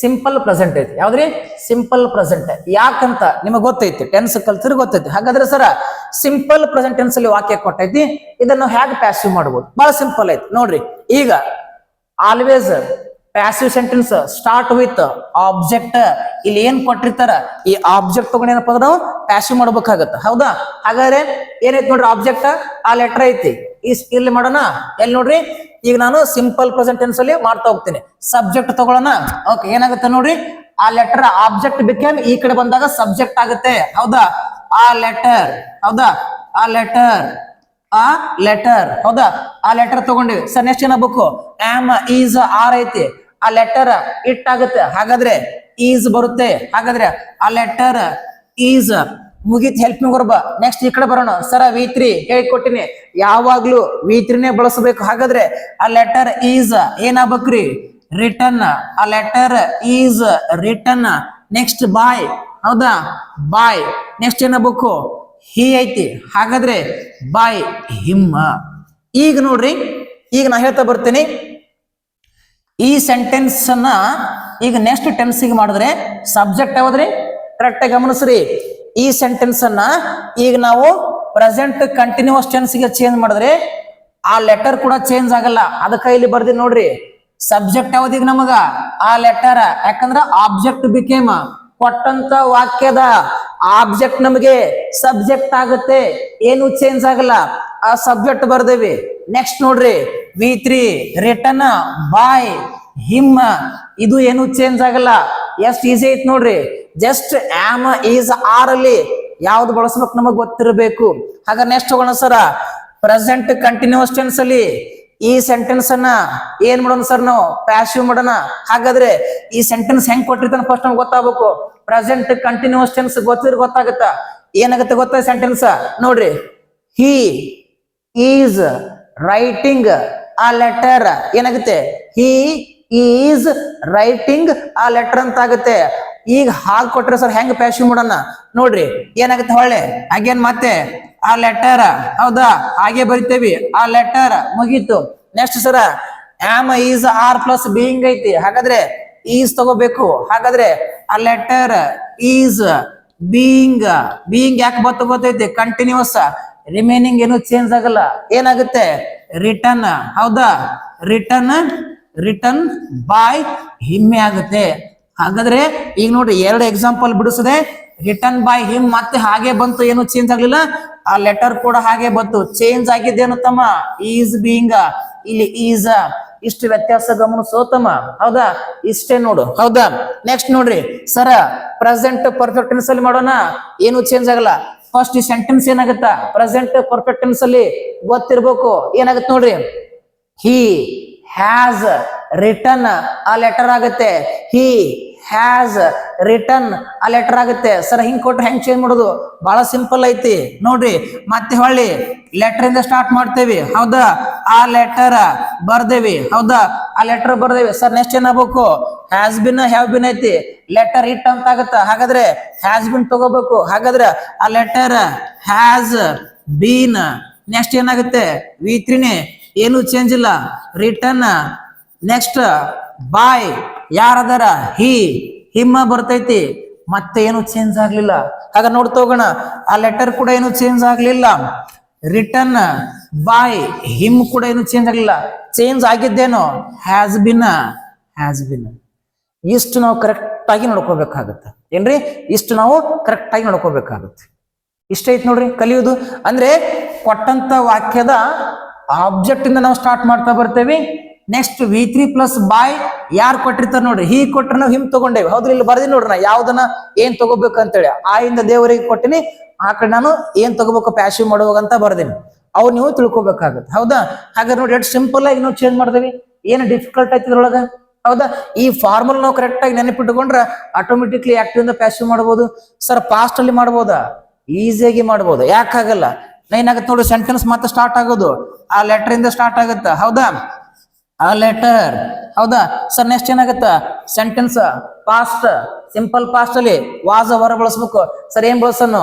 ಸಿಂಪಲ್ ಪ್ರೆಸೆಂಟ್ ಐತಿ. ಯಾವ್ದ್ರಿ? ಸಿಂಪಲ್ ಪ್ರೆಸೆಂಟ್ ಯಾಕಂತ ನಿಮಗೆ ಗೊತ್ತೈತಿ ಟೆನ್ಸ್ ಕಲ್ತಿರ್ ಗೊತ್ತೈತಿ. ಹಾಗಾದ್ರೆ ಸರ ಸಿಂಪಲ್ ಪ್ರೆಸೆಂಟ್ ಟೆನ್ಸ್ ಅಲ್ಲಿ ವಾಕ್ಯ ಕೊಟ್ಟೈತಿ. ಇದನ್ನು ಹೇಗೆ ಪ್ಯಾಸಿವ್ ಮಾಡ್ಬೋದು? ಬಹಳ ಸಿಂಪಲ್ ಐತಿ. ನೋಡ್ರಿ, ಈಗ always passive sentence start with object ಇಲ್ಲಿ ಏನ್ ಕೊಟ್ಟಿರ್ತಾರ? ಈ ಆಬ್ಜೆಕ್ಟ್ ತಗೊಂಡು ಏನಪ್ಪ ಅಂದ್ರೆ ನಾವು? ಪ್ಯಾಸಿವ್ ಮಾಡ್ಬೇಕಾಗತ್ತ. ಹೌದಾ? ಹಾಗಾದ್ರೆ ಏನೈತಿ ನೋಡ್ರಿ ಆಬ್ಜೆಕ್ಟ್ ಆ ಲೆಟರ್ ಐತಿ. ಇಸ್ ಇಲ್ಲಿ ಮಾಡೋಣ? ಎಲ್ಲಿ ನೋಡ್ರಿ? ಈಗ ನಾನು ಸಿಂಪಲ್ ಪ್ರೆಸೆಂಟ್ ಟೆನ್ಸ್ ಅಲ್ಲಿ ಮಾಡ್ತಾ ಹೋಗ್ತೀನಿ. ಸಬ್ಜೆಕ್ಟ್ ತಗೊಳ್ಳೋಣ? ಓಕೆ ಏನಾಗುತ್ತೆ ನೋಡ್ರಿ? ಆ ಲೆಟರ್ ಆಬ್ಜೆಕ್ಟ್ ಬಿಕೇಮ್ ಈ ಕಡೆ ಬಂದಾಗ ಸಬ್ಜೆಕ್ಟ್ ಆಗುತ್ತೆ. ಹೌದಾ? ಆ ಲೆಟರ್ ಹೌದಾ? ಆ ಲೆಟರ್ ಆ ಲೆಟರ್ ಹೌದಾ? ಆ ಲೆಟರ್ ತಗೊಂಡಿವಿ. ಸರ್ ನೆಕ್ಸ್ಟ್ ಏನಾಗಬೇಕು ಆಮ್ ಈಸ್ ಆರ್ ಐತಿ. ಆ ಲೆಟರ್ ಇಟ್ ಆಗುತ್ತೆ. ಹಾಗಾದ್ರೆ ಈಸ್ ಬರುತ್ತೆ. ಹಾಗಾದ್ರೆ, ಆ ಲೆಟರ್ ಈಸ್ ಮುಗೀತ್ ಹೆಲ್ಪ್ ಮಿ ನೆಕ್ಸ್ಟ್ ಈ ಕಡೆ ಬರೋಣ. ಸರ ವಿ ತ್ರೀ ಹೇಳಿಕೊಟ್ಟಿನಿ. ಯಾವಾಗ್ಲೂ ವಿ ತ್ರೀನೇ ಬಳಸಬೇಕು. ಹಾಗಾದ್ರೆ ಆ letter is ಏನಾಗ್ಬೇಕ್ರಿ? Return a letter is return next by ಹೌದಾ? ಬಾಯ್ ನೆಕ್ಸ್ಟ್ ಏನಾಗಬೇಕು? ಹಿ ಐತಿ. ಹಾಗಾದ್ರೆ ಬಾಯ್ ಹಿಮ್ಮ ಈಗ ನೋಡ್ರಿ. ಈಗ ನಾ ಹೇಳ್ತಾ ಬರ್ತೀನಿ. ಈ ಸೆಂಟೆನ್ಸ್ ಅನ್ನ ಈಗ ನೆಕ್ಸ್ಟ್ ಟೆನ್ಸಿಗೆ ಮಾಡಿದ್ರೆ ಸಬ್ಜೆಕ್ಟ್ ಯಾವ್ದ್ರಿ? ಕರೆಕ್ಟ್ ಗಮನಿಸ್ರಿ. ಈ ಸೆಂಟೆನ್ಸ್ ಅನ್ನ ಈಗ ನಾವು ಪ್ರೆಸೆಂಟ್ ಕಂಟಿನ್ಯೂಸ್ ಟೆನ್ಸ್ಗೆ ಚೇಂಜ್ ಮಾಡಿದ್ರೆ ಆ ಲೆಟರ್ ಕೂಡ ಚೇಂಜ್ ಆಗಲ್ಲ. ಅದಕ್ಕೆ ಇಲ್ಲಿ ಬರ್ದಿ ನೋಡ್ರಿ. ಸಬ್ಜೆಕ್ಟ್ ಯಾವ್ದೀಗ ನಮಗ? ಆ ಲೆಟರ್ ಯಾಕಂದ್ರ ಆಬ್ಜೆಕ್ಟ್ ಬಿಕೇಮ್ ಕೊಟ್ಟಂತ ವಾಕ್ಯದ ಆಬ್ಜೆಕ್ಟ್ ನಮಗೆ ಸಬ್ಜೆಕ್ಟ್ ಆಗುತ್ತೆ. ಏನು ಚೇಂಜ್ ಆಗಲ್ಲ. ಆ ಸಬ್ಜೆಕ್ಟ್ ಬರ್ದೇವಿ. ನೆಕ್ಸ್ಟ್ ನೋಡ್ರಿ. V three return by him ಇದು ಏನು ಚೇಂಜ್ ಆಗಲ್ಲ. ಎಷ್ಟು ಈಸಿ ಐತ್ ನೋಡ್ರಿ. ಜಸ್ಟ್ ಆಮ್ ಈಸ್ ಆರ್ ಅಲ್ಲಿ ಯಾವ್ದು ಬಳಸ್ಬೇಕು ನಮಗ್ ಗೊತ್ತಿರಬೇಕು. ಹಾಗ ನೆಕ್ಸ್ಟ್ ಹೋಗೋಣ ಸರ ಪ್ರೆಸೆಂಟ್ ಕಂಟಿನ್ಯೂಸ್ ಟೆನ್ಸ್ ಅಲ್ಲಿ ಈ ಸೆಂಟೆನ್ಸ್ ಅನ್ನ ಏನ್ ಮಾಡೋಣ ಸರ್ ನಾವು? ಪ್ಯಾಸಿವ್ ಮಾಡೋಣ. ಹಾಗಾದ್ರೆ ಈ ಸೆಂಟೆನ್ಸ್ ಹೆಂಗ್ ಕೊಟ್ಟಿರ್ತಾನೆ ಫಸ್ಟ್ ನಮ್ಗೆ ಗೊತ್ತಾಗಬೇಕು. ಪ್ರೆಸೆಂಟ್ ಕಂಟಿನ್ಯೂಸ್ ಟೆನ್ಸ್ ಗೊತ್ತಿರ್ ಗೊತ್ತಾಗತ್ತ? ಏನಾಗುತ್ತೆ ಗೊತ್ತಾ ಸೆಂಟೆನ್ಸ್ ನೋಡ್ರಿ. He is writing a letter ಏನಾಗುತ್ತೆ? He is writing a letter ಅಂತ ಆಗುತ್ತೆ. ಈಗ ಹಾಗೆ ಕೊಟ್ರೆ ಸರ್ ಹೆಂಗ್ ಪ್ಯಾಶಿ ಮಾಡೋಣ? ನೋಡ್ರಿ, ಏನಾಗುತ್ತೆ ಹೊಳ್ಳೆ? ಹಾಗೇನ್ ಮತ್ತೆ? ಆ ಲೆಟರ್, ಹೌದಾ? ಹಾಗೆ ಬರಿತೇವಿ. ಆ ಲೆಟರ್ ಮುಗೀತು. Next sir am is are plus being ಐತಿ. ಹಾಗಾದ್ರೆ ಈಸ್ ತಗೋಬೇಕು. ಹಾಗಾದ್ರೆ, ಆ ಲೆಟರ್ ಈಸ್ ಬೀಯಿಂಗ್ ಬೀಯಿಂಗ್ ಯಾಕೆ ಬತ್ತು ಗೊತ್ತೈತಿ ಕಂಟಿನ್ಯೂಸ್ ರಿಮೈನಿಂಗ್ ಏನು ಚೇಂಜ್ ಆಗಲ್ಲ. ಏನಾಗುತ್ತೆ? ರಿಟರ್ನ್ ಹೌದಾ? ರಿಟರ್ನ್ ರಿಟರ್ನ್ ಬಾಯ್ ಹಿಮ್ಮೆ ಆಗುತ್ತೆ. ಹಾಗಾದ್ರೆ ಈಗ ನೋಡ್ರಿ ಎರಡು ಎಕ್ಸಾಂಪಲ್ ಬಿಡಿಸದೆ. ರಿಟರ್ನ್ ಬೈ ಹಿಮ್ ಮತ್ತೆ ಹಾಗೆ ಬಂತು. ಏನು ಚೇಂಜ್ ಆಗ್ಲಿಲ್ಲ? ಆ ಲೆಟರ್ ಕೂಡ ಹಾಗೆ ಬಂತು. ಚೇಂಜ್ ಆಗಿದ್ದೇನು ತಮ್ಮ? ಈಸ್ ಬೀಯಿಂಗ್ ಇಲ್ಲಿ ಈಸ್ ಇಷ್ಟು ವ್ಯತ್ಯಾಸ ಗಮನಿಸೋ ತಮ್ಮ ಹೌದಾ? ಇಷ್ಟೇ ನೋಡು. ಹೌದಾ? ನೆಕ್ಸ್ಟ್ ನೋಡ್ರಿ. ಸರ ಪ್ರೆಸೆಂಟ್ ಪರ್ಫೆಕ್ಟ್ ಟೆನ್ಸ್ ಅಲ್ಲಿ ಮಾಡೋಣ. ಏನು ಚೇಂಜ್ ಆಗಲ್ಲ? ಫಸ್ಟ್ ಸೆಂಟೆನ್ಸ್ ಏನಾಗುತ್ತಾ? ಪ್ರೆಸೆಂಟ್ ಪರ್ಫೆಕ್ಟ್ ಟೆನ್ಸ್ ಅಲ್ಲಿ ಗೊತ್ತಿರ್ಬೇಕು. ಏನಾಗುತ್ತೆ ನೋಡ್ರಿ? He has return a letter ಆಗುತ್ತೆ. He has return a letter ಆಗುತ್ತೆ. ಸರ್ ಹಿಂಗ್ ಕೊಟ್ರೆ ಹೆಂಗ್ ಚೇಂಜ್ ಮಾಡೋದು? ಬಹಳ ಸಿಂಪಲ್ ಐತಿ. ನೋಡ್ರಿ, ಮತ್ತೆ ಹೊಳ್ಳಿ ಲೆಟರ್ ಇಂದ ಸ್ಟಾರ್ಟ್ ಮಾಡ್ತೇವಿ. ಹೌದಾ? ಆ ಲೆಟರ್ ಬರ್ದೇವಿ. ಹೌದಾ? ಆ ಲೆಟರ್ ಬರ್ದೇವಿ. ಸರ್ ನೆಕ್ಸ್ಟ್ ಏನಾಗಬೇಕು ಹ್ಯಾಸ್ ಬಿನ್ ಹ್ಯಾವ್ ಬಿನ್ ಐತಿ. ಲೆಟರ್ ಇಟ್ ಅಂತ ಆಗತ್ತ? ಹಾಗಾದ್ರೆ ಹ್ಯಾಸ್ ಬಿನ್ ತಗೋಬೇಕು. ಹಾಗಾದ್ರೆ, a letter has been next ಏನಾಗುತ್ತೆ? ವಿ ತ್ರೀನೇ ಏನು ಚೇಂಜ್ ಇಲ್ಲ. ರಿಟರ್ನ್ ನೆಕ್ಸ್ಟ್ ಬಾಯ್ ಯಾರದಾರ? ಹಿ ಹಿಮ್ಮ ಬರ್ತೈತಿ. ಮತ್ತೆ ಏನು ಚೇಂಜ್ ಆಗ್ಲಿಲ್ಲ. ಆಗ ನೋಡ್ತಾ ಹೋಗೋಣ ಆ ಲೆಟರ್ ಕೂಡ ಏನು ಚೇಂಜ್ ಆಗ್ಲಿಲ್ಲ. ರಿಟರ್ನ್ ಬಾಯ್ ಹಿಮ್ ಕೂಡ ಏನು ಚೇಂಜ್ ಆಗ್ಲಿಲ್ಲ. ಚೇಂಜ್ ಆಗಿದ್ದೇನು? ಹ್ಯಾಸ್ ಬಿನ್ ಹ್ಯಾಸ್ ಬಿನ್ ಇಷ್ಟು ನಾವು ಕರೆಕ್ಟ್ ಆಗಿ ನೋಡ್ಕೋಬೇಕಾಗತ್ತೆ. ಏನ್ರಿ? ಇಷ್ಟು ನಾವು ಕರೆಕ್ಟ್ ಆಗಿ ನೋಡ್ಕೋಬೇಕಾಗತ್ತೆ. ಇಷ್ಟ ಐತಿ ನೋಡ್ರಿ ಕಲಿಯೋದು. ಅಂದ್ರೆ ಕೊಟ್ಟಂತ ವಾಕ್ಯದ ಆಬ್ಜೆಕ್ಟ್ ಇಂದ ನಾವು ಸ್ಟಾರ್ಟ್ ಮಾಡ್ತಾ ಬರ್ತೇವೆ. Next V three plus by ಯಾರು ಕೊಟ್ಟಿರ್ತಾರೆ ನೋಡ್ರಿ. ಹೀ ಕೊಟ್ರೆ ನಾವು ಹಿಮ್ ತಗೊಂಡೇವಿ. ಹೌದ್ರಿ, ಇಲ್ಲಿ ಬರ್ದಿ ನೋಡ್ರಿ ನಾ. ಯಾವ್ದನ್ನ ಏನ್ ತಗೋಬೇಕು ಅಂತೇಳಿ. ಆ ಇಂದ ದೇವರಿಗೆ ಕೊಟ್ಟಿನಿ. ಆ ಕಡೆ ನಾನು ಏನ್ ತಗೋಬೇಕು ಪ್ಯಾಶಿವ್ ಮಾಡುವಾಗ ಅಂತ ಬರ್ದೇನೆ. ಅವು ನೀವು ತಿಳ್ಕೊಬೇಕಾಗತ್ತೆ. ಹೌದಾ? ಹಾಗಾದ್ರೆ ನೋಡಿ, ಎಷ್ಟು ಸಿಂಪಲ್ ಆಗಿ ನಾವು ಚೇಂಜ್ ಮಾಡ್ದೇವಿ. ಏನು ಡಿಫಿಕಲ್ಟ್ ಐತಿ ಇದ್ರೊಳಗ? ಹೌದಾ? ಈ ಫಾರ್ಮಲ್ ನಾವು ಕರೆಕ್ಟ್ ಆಗಿ ನೆನಪಿಟ್ಟುಕೊಂಡ್ರೆ ಆಟೋಮೆಟಿಕ್ಲಿ ಆಕ್ಟಿವ್ ಇಂದ ಪ್ಯಾಶಿವ್ ಮಾಡ್ಬೋದು. ಸರ್ ಪಾಸ್ಟ್ ಅಲ್ಲಿ ಮಾಡ್ಬೋದಾ? ಈಸಿಯಾಗಿ ಮಾಡ್ಬೋದು. ಯಾಕಾಗಲ್ಲ ಏನಾಗತ್ತೆ ನೋಡಿ ಸೆಂಟೆನ್ಸ್ ಮತ್ತೆ ಸ್ಟಾರ್ಟ್ ಆಗೋದು. ಆ ಲೆಟರ್ ಇಂದ ಸ್ಟಾರ್ಟ್ ಆಗುತ್ತ. ಹೌದಾ? ಆ ಲೆಟರ್ ಹೌದಾ? ಸರ್ ನೆಕ್ಸ್ಟ್ ಏನಾಗತ್ತ? ಸೆಂಟೆನ್ಸ್ ಪಾಸ್ಟ್ ಸಿಂಪಲ್ ಪಾಸ್ಟ್ ಅಲ್ಲಿ ವಾಸ್ ಹೊರ ಬಳಸ್ಬೇಕು. ಸರ್ ಏನ್ ಬಳಸನು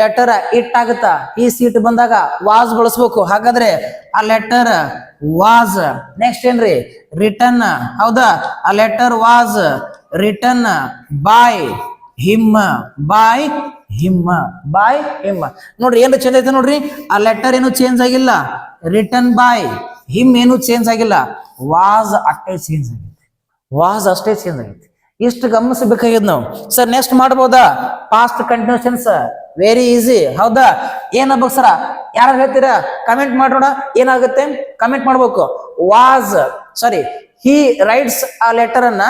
ಲೆಟರ್ ಇಟ್ ಆಗುತ್ತ. ಈ ಸೀಟ್ ಬಂದಾಗ ವಾಸ್ ಬಳಸ್ಬೇಕು. ಹಾಗಾದ್ರೆ ಆ ಲೆಟರ್ ವಾಸ್ ನೆಕ್ಸ್ಟ್ ಏನ್ರಿ? ರಿಟರ್ನ್ ಹೌದಾ? A letter was return by him by him by him. ನೋಡ್ರಿ ಏನು ಚೇಂಜ್ ಐತೆ ನೋಡ್ರಿ? ಆ ಲೆಟರ್ ಏನು ಚೇಂಜ್ ಆಗಿಲ್ಲ? ರಿಟರ್ನ್ ಬಾಯ್ ಹಿಮ್ ಏನು ಚೇಂಜ್ ಆಗಿಲ್ಲ? ವಾಸ್ ಅಷ್ಟೇ ಚೇಂಜ್ ಆಗೈತೆ. ವಾಸ್ ಅಷ್ಟೇ ಚೇಂಜ್ ಆಗೈತೆ. ಇಷ್ಟು ಗಮನಿಸಬೇಕಾಗಿದ್ ನಾವು. ಸರ್ ನೆಕ್ಸ್ಟ್ ಮಾಡ್ಬೋದಾ? ಪಾಸ್ಟ್ ಕಂಟಿನ್ಯೂಷನ್ಸ್ ವೆರಿ ಈಸಿ ಹೌದಾ? ಏನಾಗ್ಬೇಕು ಸರ ಯಾರು ಹೇಳ್ತೀರಾ? ಕಮೆಂಟ್ ಮಾಡೋಣ. ಏನಾಗುತ್ತೆ? ಕಮೆಂಟ್ ಮಾಡ್ಬೇಕು. Was sorry he writes a letter ಅನ್ನ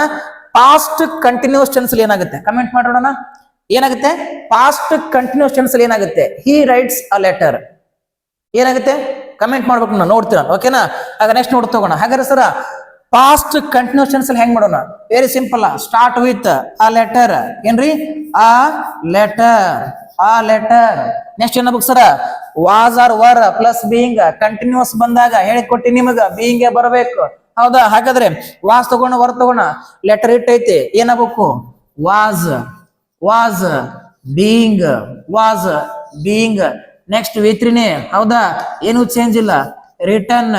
ಪಾಸ್ಟ್ ಕಂಟಿನ್ಯೂಸ್ ಟೆನ್ಸ್ ಏನಾಗುತ್ತೆ? ಕಮೆಂಟ್ ಮಾಡೋಣ. ಏನಾಗುತ್ತೆ? ಪಾಸ್ಟ್ ಕಂಟಿನ್ಯೂಸ್ ಟೆನ್ಸ್ ಅಲ್ಲಿ ಏನಾಗುತ್ತೆ? ಹಿ ರೈಟ್ಸ್ ಅ ಲೆಟರ್ ಏನಾಗುತ್ತೆ? ಕಮೆಂಟ್ ಮಾಡ್ಬೇಕು ನಾನು, ನೋಡ್ತೀರ? ಓಕೆನಾ ಆಗ ನೆಕ್ಸ್ಟ್ ನೋಡ್ ತಗೋಣ ಹಾಗಾದ್ರೆ ಸರ ಪಾಸ್ಟ್ ಕಂಟಿನ್ಯೂಸ್ ಟೆನ್ಸ್ ಅಲ್ಲಿ ಹೆಂಗ್ ಮಾಡೋಣ? Very simple start with a letter ಏನ್ರಿ? A letter a letter next ಏನಬೇಕು sir? Was are were plus being continuous ಬಂದಾಗ ಹೇಳಿಕೊಟ್ಟಿ ನಿಮಗ ಬೀಯಿಂಗ್ ಬರಬೇಕು. ಹೌದಾ? ಹಾಗಾದ್ರೆ ವಾಸ್ ತಗೋಣ ವರ್ ತಗೋಣ. ಲೆಟರ್ ಇಟ್ಟೈತಿ ಏನಬೇಕು was was being was being next ವಿತ್ರಿನೇ ಹೌದಾ? ಏನು ಚೇಂಜ್ ಇಲ್ಲ. ರಿಟರ್ನ್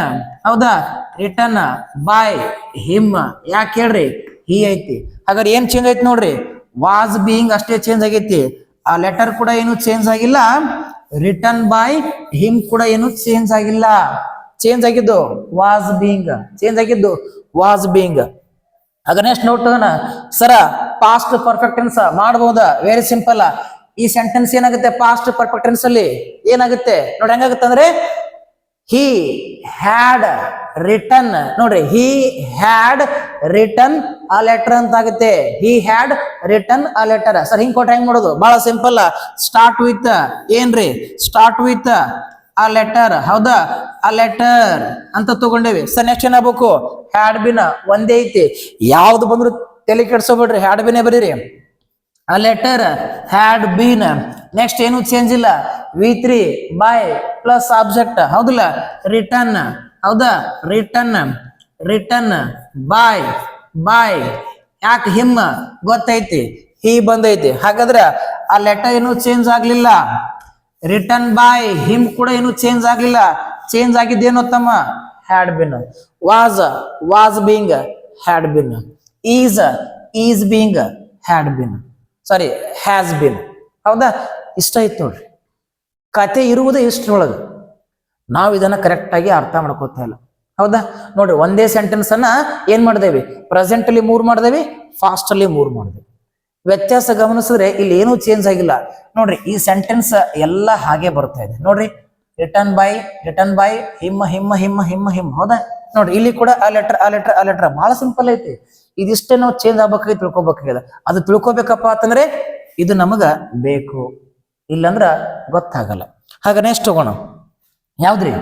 ಹೌದಾ? ರಿಟರ್ನ್ ಬಾಯ್ ಹಿಮ್ ಯಾಕೆ ಹೇಳ್ರಿ? ಹಿ ಐತಿ. ಹಾಗಾದ್ರೆ ಏನ್ ಚೇಂಜ್ ಐತಿ ನೋಡ್ರಿ? ವಾಸ್ ಬೀಯಿಂಗ್ ಅಷ್ಟೇ ಚೇಂಜ್ ಆಗೈತಿ. ಆ ಲೆಟರ್ ಕೂಡ ಏನು ಚೇಂಜ್ ಆಗಿಲ್ಲ. ರಿಟರ್ನ್ ಬಾಯ್ ಹಿಮ್ ಕೂಡ ಏನು ಚೇಂಜ್ ಆಗಿಲ್ಲ. ಚೇಂಜ್ ಆಗಿದ್ದು ವಾಸ್ ಬೀಯಿಂಗ್ ಚೇಂಜ್ ಆಗಿದ್ದು ವಾಸ್ ಬೀಯಿಂಗ್ ಆಗ ನೆಕ್ಸ್ಟ್ ನೋಟ್ ತಗೋಣ ಸರ ಪಾಸ್ಟ್ ಪರ್ಫೆಕ್ಟ್ ಟೆನ್ಸ್ ಮಾಡಬಹುದಾ ವೆರಿ ಸಿಂಪಲ್ ಈ ಸೆಂಟೆನ್ಸ್ ಏನಾಗುತ್ತೆ? ಪಾಸ್ಟ್ ಪರ್ಫೆಕ್ಟ್ ಟೆನ್ಸ್ ಅಲ್ಲಿ ಏನಾಗುತ್ತೆ? ನೋಡಿ ಹೆಂಗಾಗುತ್ತೆ ಅಂದ್ರೆ ಹಿ ಹ್ಯಾಡ್ ರಿಟರ್ನ್ ನೋಡ್ರಿ he had return a letter ಅಂತ ಆಗುತ್ತೆ he had return a letter sir, ಹಿಂಗ್ ಕೊಟ್ರೆ ಹೆಂಗ್ ಮಾಡೋದು? ಬಹಳ ಸಿಂಪಲ್ ಸ್ಟಾರ್ಟ್ ವಿತ್ ಏನ್ರಿ? ಸ್ಟಾರ್ಟ್ ವಿತ್ ಆ ಲೆಟರ್ ಹೌದಾ? ಆ ಲೆಟರ್ ಅಂತ ತಗೊಂಡೇವಿ. ಸರ್ ನೆಕ್ಸ್ಟ್ ಏನಾಗಬೇಕು ಹ್ಯಾಡ್ ಬಿನ ಒಂದೇ ಐತಿ. ಯಾವ್ದು ಬಂದ್ರು ತಲೆ ಕೆಡ್ಸೋಬೇಡ್ರಿ ಹ್ಯಾಡ್ ಬಿನೇ ಬರೀರಿ. A letter had been next ಏನು ಚೇಂಜ್ ಇಲ್ಲ. V three by plus object ಹೌದಿಲ್ಲ? ರಿಟರ್ನ್ ಹೌದಾ? ರಿಟರ್ನ್ ರಿಟರ್ನ್ ಬಾಯ್ ಬಾಯ್ ಯಾಕೆ ಹಿಮ್ಮ ಗೊತ್ತೈತಿ. ಹಿ ಬಂದೈತಿ. ಹಾಗಾದ್ರೆ ಆ ಲೆಟರ್ ಏನು ಚೇಂಜ್ ಆಗ್ಲಿಲ್ಲ. ರಿಟರ್ನ್ ಬಾಯ್ ಹಿಮ್ ಕೂಡ ಏನು ಚೇಂಜ್ ಆಗಲಿಲ್ಲ. ಚೇಂಜ್ ಆಗಿದ್ದೇನು ತಮ್ಮ? Had been was was being had been is is being had been sorry has been ಹೌದಾ? ಇಷ್ಟ ಐತ್ ನೋಡ್ರಿ. ಕತೆ ಇರುವುದೇ ಇಷ್ಟರೊಳಗೆ. ನಾವು ಇದನ್ನ ಕರೆಕ್ಟ್ ಆಗಿ ಅರ್ಥ ಮಾಡ್ಕೋತಾ ಇಲ್ಲ. ಹೌದಾ? ನೋಡ್ರಿ, ಒಂದೇ ಸೆಂಟೆನ್ಸ್ ಅನ್ನ ಏನ್ ಮಾಡಿದೇವಿ? ಪ್ರೆಸೆಂಟ್ ಅಲ್ಲಿ ಮೂರ್ ಮಾಡಿದೇವಿ ಫಾಸ್ಟ್ ಅಲ್ಲಿ ಮೂರ್ ಮಾಡಿದೇವಿ. ವ್ಯತ್ಯಾಸ ಗಮನಿಸಿದ್ರೆ ಇಲ್ಲಿ ಏನೂ ಚೇಂಜ್ ಆಗಿಲ್ಲ. ನೋಡ್ರಿ, ಈ ಸೆಂಟೆನ್ಸ್ ಎಲ್ಲ ಹಾಗೆ ಬರ್ತಾ ಇದೆ. ನೋಡ್ರಿ return by return by him him him him him ಹೌದಾ? ನೋಡ್ರಿ, ಇಲ್ಲಿ ಕೂಡ ಆ letter a letter a letter ಬಹಳ ಸಿಂಪಲ್ ಐತಿ. ಇದಿಷ್ಟೇ ನಾವು ಚೇಂಜ್ ಆಗ್ಬೇಕಾಗಿ ತಿಳ್ಕೊಬೇಕಾಗಿದೆ. ಅದು ತಿಳ್ಕೊಬೇಕಪ್ಪ ಅಂತಂದ್ರೆ ಇದು ನಮಗ ಬೇಕು. ಇಲ್ಲಂದ್ರ ಗೊತ್ತಾಗಲ್ಲ. ಹಾಗ ನೆಕ್ಸ್ಟ್ ಹೋಗೋಣ ಯಾವ್ದ್ರಿ?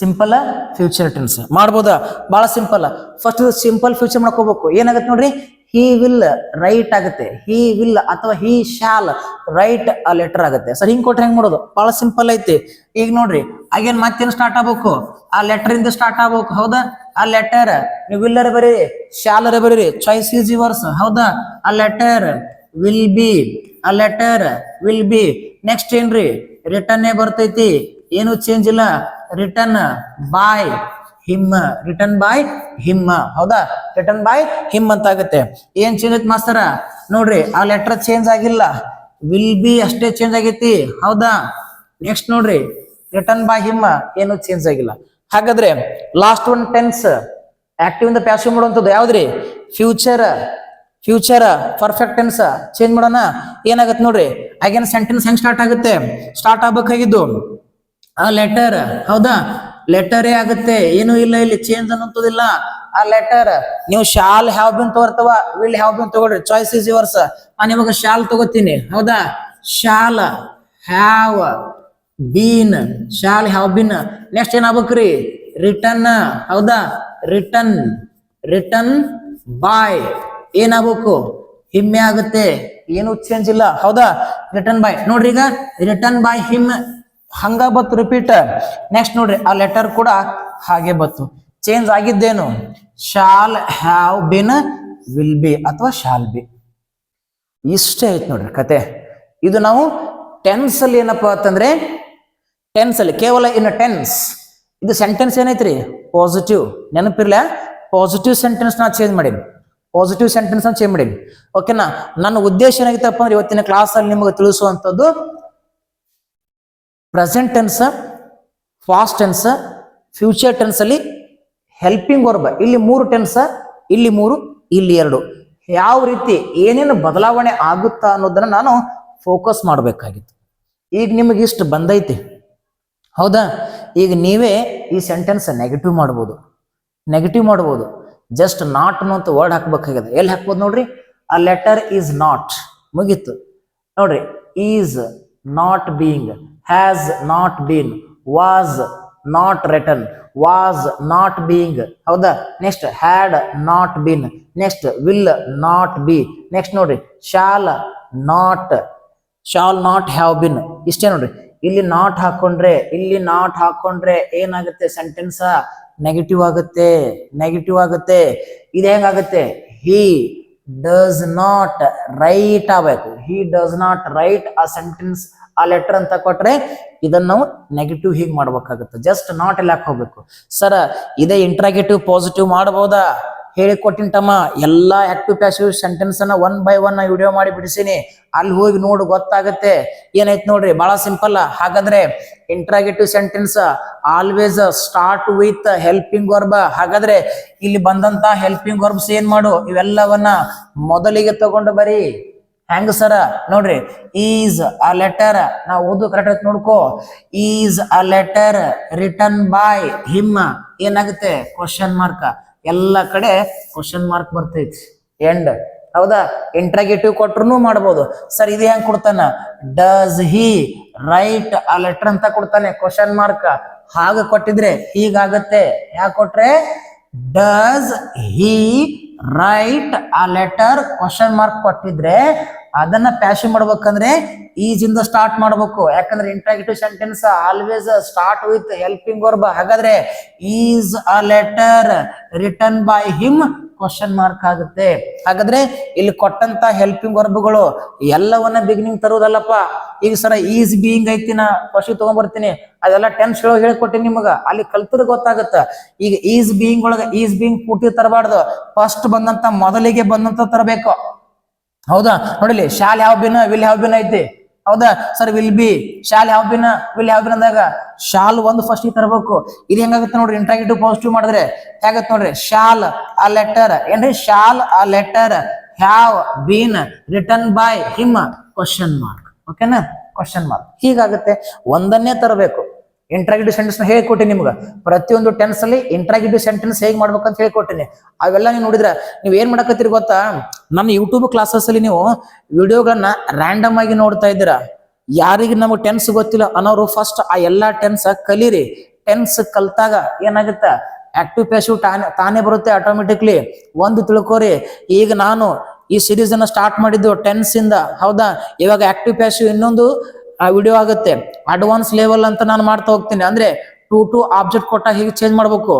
ಸಿಂಪಲ್ ಫ್ಯೂಚರ್ ಟೆನ್ಸ್ ಮಾಡ್ಬೋದಾ? ಬಹಳ ಸಿಂಪಲ್ ಫಸ್ಟ್ ಸಿಂಪಲ್ ಫ್ಯೂಚರ್ ಮಾಡ್ಕೋಬೇಕು. ಏನಾಗತ್ತೆ ನೋಡ್ರಿ? ಹಿ ವಿಲ್ ರೈಟ್ ಆಗುತ್ತೆ. ಹಿ ವಿಲ್ ಅಥವಾ he shall write a letter ಆಗುತ್ತೆ. ಸರ್ ಹಿಂಗ್ ಕೊಟ್ರೆ ಹೆಂಗ್ ಮಾಡೋದು? ಬಹಳ ಸಿಂಪಲ್ ಐತಿ. ಈಗ ನೋಡ್ರಿ, ಆಗೇನ್ ಮತ್ತೇನ್ ಸ್ಟಾರ್ಟ್ ಆಗ್ಬೇಕು? ಆ ಲೆಟರ್ ಇಂದ ಸ್ಟಾರ್ಟ್ ಆಗ್ಬೇಕು, ಹೌದಾ? ಆ ಲೆಟರ್ ನೀವು ವಿಲ್ಲರ್ ಬರೀರಿ, ಶಾಲರ್ ಬರೀರಿ ಚಾಯ್ಸ್ ಈಸ್ ಯುವರ್ಸ್ ಹೌದಾ? A letter will be a letter will be next ಏನ್ರಿ? ರಿಟರ್ನ್ ಬರ್ತೈತಿ. ಏನು ಚೇಂಜ್ ಇಲ್ಲ? Return by him return by him, ಹೌದಾ? ರಿಟರ್ನ್ ಬಾಯ್ ಹಿಮ್ ಅಂತ ಆಗುತ್ತೆ ಏನ್ ಚೇಂಜ್ ಐತಿ ಮಾಸ್ತರ? ನೋಡ್ರಿ, ಆ ಲೆಟರ್ ಚೇಂಜ್ ಆಗಿಲ್ಲ. ವಿಲ್ ಬಿ ಅಷ್ಟೇ ಚೇಂಜ್ ಆಗೈತಿ. ಹೌದಾ? ನೆಕ್ಸ್ಟ್ ನೋಡ್ರಿ ರಿಟರ್ನ್ ಬಾಯ್ ಹಿಮ್ಮ, ಏನು ಚೇಂಜ್ ಆಗಿಲ್ಲ. ಹಾಗಾದ್ರೆ ಲಾಸ್ಟ್ ಒನ್ ಟೆನ್ಸ್ ಆಕ್ಟಿವ್ ಇಂದ ಪ್ಯಾಸಿವ್ ಮಾಡುವಂಥದ್ದು ಯಾವ್ದ್ರಿ? Future future perfect tense change ಮಾಡೋಣ. ಏನಾಗತ್ತೆ ನೋಡ್ರಿ ಆಗೇನ ಸೆಂಟೆನ್ಸ್ ಹೆಂಗ್ ಸ್ಟಾರ್ಟ್ ಆಗುತ್ತೆ? ಸ್ಟಾರ್ಟ್ ಆಗ್ಬೇಕಾಗಿದ್ದು, ಆ ಲೆಟರ್ ಹೌದಾ? ಲೆಟರೇ ಆಗುತ್ತೆ. ಏನು ಇಲ್ಲ ಇಲ್ಲಿ ಚೇಂಜ್ ಅನ್ನೋದಿಲ್ಲ ಆ ಲೆಟರ್ ನೀವು ಶಾಲ್ ಹ್ಯಾವ್ ಬಿನ್ ತಗೋರ್ತವ ವಿಲ್ ಹ್ಯಾವ್ ಬಿನ್ ತಗೊಳ್ರಿ. ಚಾಯ್ಸ್ ಇಸ್ ಯುವರ್ಸ್ ನಾನು ಇವಾಗ ಶಾಲ್ ತಗೋತೀನಿ. ಹೌದಾ? Shall have been shall have been next ಏನಾಗ್ಬೇಕ್ರಿ return ಹೌದಾ? ರಿಟರ್ನ್ ರಿಟರ್ನ್ ಬಾಯ್ ಏನಾಗ್ಬೇಕು ಹಿಮ್ಮೆ ಆಗುತ್ತೆ. ಏನು ಚೇಂಜ್ ಇಲ್ಲ. ಹೌದಾ? ರಿಟರ್ನ್ ಬಾಯ್ ನೋಡ್ರಿ ಈಗ ರಿಟರ್ನ್ ಬಾಯ್ ಹಿಮ್ ಹಂಗ ಬತ್ತು ರಿಪೀಟ್ ನೆಕ್ಸ್ಟ್ ನೋಡ್ರಿ, ಆ ಲೆಟರ್ ಕೂಡ ಹಾಗೆ ಬತ್ತು. Change ಆಗಿದ್ದೇನು? Shall have been will be ಅಥವಾ ಶಾಲ್ ಬಿ ಇಷ್ಟೇ ಐತೆ ನೋಡ್ರಿ ಕತೆ. ಇದು ನಾವು ಟೆನ್ಸ್ ಅಲ್ಲಿ ಏನಪ್ಪಾ ಅಂತಂದ್ರೆ ಟೆನ್ಸ್ ಅಲ್ಲಿ, ಕೇವಲ ಇನ್ ಟೆನ್ಸ್ ಇದು ಸೆಂಟೆನ್ಸ್ ಏನೈತ್ರಿ? ಪಾಸಿಟಿವ್ ನೆನಪಿರ್ಲ? ಪಾಸಿಟಿವ್ ಸೆಂಟೆನ್ಸ್ ನಾ ಚೇಂಜ್ ಮಾಡೀನಿ. ಪಾಸಿಟಿವ್ ಸೆಂಟೆನ್ಸ್ ಚೇಂಜ್ ಮಾಡೀನಿ. ಓಕೆನಾ ನನ್ನ ಉದ್ದೇಶ ಏನಾಗಿತ್ತಪ್ಪ ಅಂದ್ರೆ ಇವತ್ತಿನ ಕ್ಲಾಸ್ ಅಲ್ಲಿ ನಿಮಗೆ ತಿಳಿಸುವಂಥದ್ದು present tense past tense future tense ಅಲ್ಲಿ ಹೆಲ್ಪಿಂಗ್ ವರ್ಬ್ ಇಲ್ಲಿ ಮೂರು ಟೆನ್ಸ್ ಇಲ್ಲಿ ಮೂರು, ಇಲ್ಲಿ ಎರಡು. ಯಾವ ರೀತಿ ಏನೇನು ಬದಲಾವಣೆ ಆಗುತ್ತಾ ಅನ್ನೋದನ್ನ ನಾನು ಫೋಕಸ್ ಮಾಡಬೇಕಾಗಿತ್ತು. ಈಗ ನಿಮಗೆ ಇಷ್ಟು ಬಂದೈತಿ. ಹೌದಾ? ಈಗ ನೀವೇ ಈ ಸೆಂಟೆನ್ಸ್ ನೆಗೆಟಿವ್ ಮಾಡ್ಬೋದು. ನೆಗೆಟಿವ್ ಮಾಡ್ಬೋದು. ಜಸ್ಟ್ ನಾಟ್ ಅನ್ನೋಂಥ ವರ್ಡ್ ಹಾಕ್ಬೇಕಾಗಿದೆ. ಎಲ್ಲಿ ಹಾಕ್ಬೋದು ನೋಡ್ರಿ? ಆ ಲೆಟರ್ ಈಸ್ ನಾಟ್ ಮುಗೀತು. ನೋಡ್ರಿ is not being has not been was not return was not being ಹೌದಾ? Next had not been next will not be next ನೋಡ್ರಿ shall not shall not have been ಇಷ್ಟೇ ನೋಡ್ರಿ, ಇಲ್ಲಿ not ಹಾಕೊಂಡ್ರೆ, ಇಲ್ಲಿ not ಹಾಕೊಂಡ್ರೆ ಏನಾಗುತ್ತೆ? ಸೆಂಟೆನ್ಸ್ ನೆಗೆಟಿವ್ ಆಗುತ್ತೆ ನೆಗೆಟಿವ್ ಆಗುತ್ತೆ. ಇದು ಹೆಂಗಾಗುತ್ತೆ ಹಿ ಡಸ್ ನಾಟ್ ರೈಟ್ ಆಗಬೇಕು. He does not write a sentence a letter ಅಂತ ಕೊಟ್ರೆ ಇದನ್ನ ನಾವು ನೆಗೆಟಿವ್ ಹೀಗೆ ಮಾಡ್ಬೇಕಾಗುತ್ತೆ. ಜಸ್ಟ್ ನಾಟ್ ಎಲ್ಲ ಹೋಗ್ಬೇಕು. ಸರ್ ಇದೇ ಇಂಟ್ರಾಗೇಟಿವ್ ಪಾಸಿಟಿವ್ ಮಾಡಬಹುದಾ ಹೇಳಿಕೊಟ್ಟಿನ ತಮ್ಮ. ಎಲ್ಲಾ ಆಕ್ಟಿವ್ ಪ್ಯಾಸಿವ್ ಸೆಂಟೆನ್ಸ್ ಅನ್ನ ಒನ್ ಬೈ ಒನ್ ವಿಡಿಯೋ ಮಾಡಿ ಬಿಡಿಸೀನಿ. ಅಲ್ಲಿ ಹೋಗಿ ನೋಡು, ಗೊತ್ತಾಗುತ್ತೆ. ಏನೈತ್ ನೋಡ್ರಿ ಬಹಳ ಸಿಂಪಲ್ ಹಾಗಾದ್ರೆ interrogative sentence always start with helping verb ಹಾಗಾದ್ರೆ ಇಲ್ಲಿ ಬಂದಂತ ಹೆಲ್ಪಿಂಗ್ ವರ್ಬ್ಸ್ ಏನ್ ಮಾಡು? ಇವೆಲ್ಲವನ್ನ ಮೊದಲಿಗೆ ತಗೊಂಡು ಬರೀ. ಹೆಂಗ ಸರ ನೋಡ್ರಿ ಈಸ್ ಅ ಲೆಟರ್ ನಾವು ಓದು ಕರೆಕ್ಟ್ ನೋಡ್ಕೋ. Is a letter return by him ಏನಾಗುತ್ತೆ? ಕ್ವಶನ್ ಮಾರ್ಕ್ ಎಲ್ಲ ಕಡೆ ಕ್ವಶನ್ ಮಾರ್ಕ್ ಬರ್ತೈತಿ. ಎಂಡ್ ಹೌದಾ? ಇಂಟ್ರಾಗೇಟಿವ್ ಕೊಟ್ರು ಮಾಡ್ಬೋದು. ಸರ್ ಇದು ಹೆಂಗ್ ಕೊಡ್ತಾನ? Does he write a letter ಅಂತ ಕೊಡ್ತಾನೆ ಕ್ವಶನ್ ಮಾರ್ಕ್ ಹಾಗೆ ಕೊಟ್ಟಿದ್ರೆ ಹೀಗಾಗತ್ತೆ. ಯಾಕೆ ಕೊಟ್ರೆ? Does he write a letter question mark ಕೊಟ್ಟಿದ್ರೆ ಅದನ್ನ ಪ್ಯಾಶನ್ ಮಾಡ್ಬೇಕಂದ್ರೆ ಈಜಿಂದ ಸ್ಟಾರ್ಟ್ ಮಾಡ್ಬೇಕು. ಯಾಕಂದ್ರೆ interrogative sentence always start with helping verb ಹಾಗಾದ್ರೆ is a letter return by him question mark ಆಗುತ್ತೆ. ಹಾಗಾದ್ರೆ ಇಲ್ಲಿ ಕೊಟ್ಟಂತ ಹೆಲ್ಪಿಂಗ್ ವರ್ಬ್ಗಳು ಎಲ್ಲವನ್ನ ಬಿಗಿನಿಂಗ್ ತರುವುದಲ್ಲಪ್ಪ. ಈಗ ಸರ ಈಸ್ ಬೀಯಿಂಗ್ ಐತಿ ನಾ ಪಶು ತಗೊಂಡ್ಬರ್ತೀನಿ ಅದೆಲ್ಲ ಟೆನ್ಸ್ ಹೇಳೋ ಹೇಳ್ಕೊಟ್ಟಿನಿ ನಿಮಗ. ಅಲ್ಲಿ ಕಲ್ತದ ಗೊತ್ತಾಗತ್ತ. ಈಗ ಈಸ್ ಬೀಯಿಂಗ್ ಒಳಗ ಈಸ್ ಬೀಯಿಂಗ್ ಪೂರ್ತಿ ತರಬಾರ್ದು. ಫಸ್ಟ್ ಬಂದಂತ ಮೊದಲಿಗೆ ಬಂದಂತ ತರಬೇಕು. ಹೌದಾ? ನೋಡಿಲಿ, ಶಾಲ್ ಯಾವ ಬಿನ್ ವಿಲ್ ಯಾವ ಬಿನ್ ಐತಿ? ಹೌದಾ? ಸರ್ ವಿಲ್ ಬಿ ಶಾಲ್ ಯಾವ ಬಿನ್ ವಿಲ್ ಯಾವ ಬಿನ್ ಅಂದಾಗ ಶಾಲ್ ಒಂದು ಫಸ್ಟ್ ತರಬೇಕು. ಇದು ಹೆಂಗಾಗುತ್ತೆ ನೋಡ್ರಿ ಇಂಟ್ರಾಗೇಟಿವ್ ಪಾಸಿಟಿವ್ ಮಾಡಿದ್ರೆ ಹೇಗತ್ತೆ ನೋಡ್ರಿ? ಶಾಲ್ ಅ ಲೆಟರ್ ಏನ್ರಿ? Shall a letter have been return by him question mark ಓಕೆನಾ ಕ್ವಶನ್ ಮಾರ್ಕ್ ಹೀಗಾಗುತ್ತೆ. ಒಂದನ್ನೇ ತರಬೇಕು. ಇಂಟ್ರಾಗೇಟಿವ್ ಸೆಂಟೆನ್ಸ್ ಕೊಟ್ಟಿ ನಿಮ್ಗೆ? ಪ್ರತಿಯೊಂದು ಟೆನ್ಸ್ ಅಲ್ಲಿ ಇಂಟ್ರಾಗಿಟಿವ್ ಸೆಂಟೆನ್ಸ್ ಹೇಗೆ ಮಾಡ್ಬೇಕಂತ ಹೇಳ್ಕೊಟ್ಟಿನಿ ಅವೆಲ್ಲ ನೀವು ನೋಡಿದ್ರೆ ನೀವು ಏನ್ ಮಾಡಕತ್ತೀರಿ ಗೊತ್ತಾ? ನನ್ನ ಯೂಟ್ಯೂಬ್ ಕ್ಲಾಸಸ್ ಅಲ್ಲಿ ನೀವು ವಿಡಿಯೋಗಳನ್ನ ರ್ಯಾಂಡಮ್ ಆಗಿ ನೋಡ್ತಾ ಇದ್ದೀರಾ. ಯಾರಿಗೆ ನಮಗೆ ಟೆನ್ಸ್ ಗೊತ್ತಿಲ್ಲ ಅನ್ನೋರು ಫಸ್ಟ್ ಆ ಎಲ್ಲಾ ಟೆನ್ಸ್ ಕಲೀರಿ. ಟೆನ್ಸ್ ಕಲ್ತಾಗ ಏನಾಗುತ್ತೆ? ಆಕ್ಟಿವ್ ಪ್ಯಾಸಿವ್ ತಾನೇ ತಾನೇ ಬರುತ್ತೆ ಆಟೋಮೆಟಿಕ್ಲಿ ಒಂದು ತಿಳ್ಕೊರಿ. ಈಗ ನಾನು ಈ ಸಿರೀಸ್ ಅನ್ನ ಸ್ಟಾರ್ಟ್ ಮಾಡಿದ್ದು ಟೆನ್ಸ್ ಇಂದ. ಹೌದಾ? ಇವಾಗ ಆಕ್ಟಿವ್ ಪ್ಯಾಸಿವ್ ಇನ್ನೊಂದು ವಿಡಿಯೋ ಆಗುತ್ತೆ. ಅಡ್ವಾನ್ಸ್ ಲೆವೆಲ್ ಅಂತ ನಾನು ಮಾಡ್ತಾ ಹೋಗ್ತೀನಿ. ಅಂದ್ರೆ ಟು ಟು ಆಬ್ಜೆಕ್ಟ್ ಕೊಟ್ಟ ಹೇಗೆ ಚೇಂಜ್ ಮಾಡ್ಬೇಕು.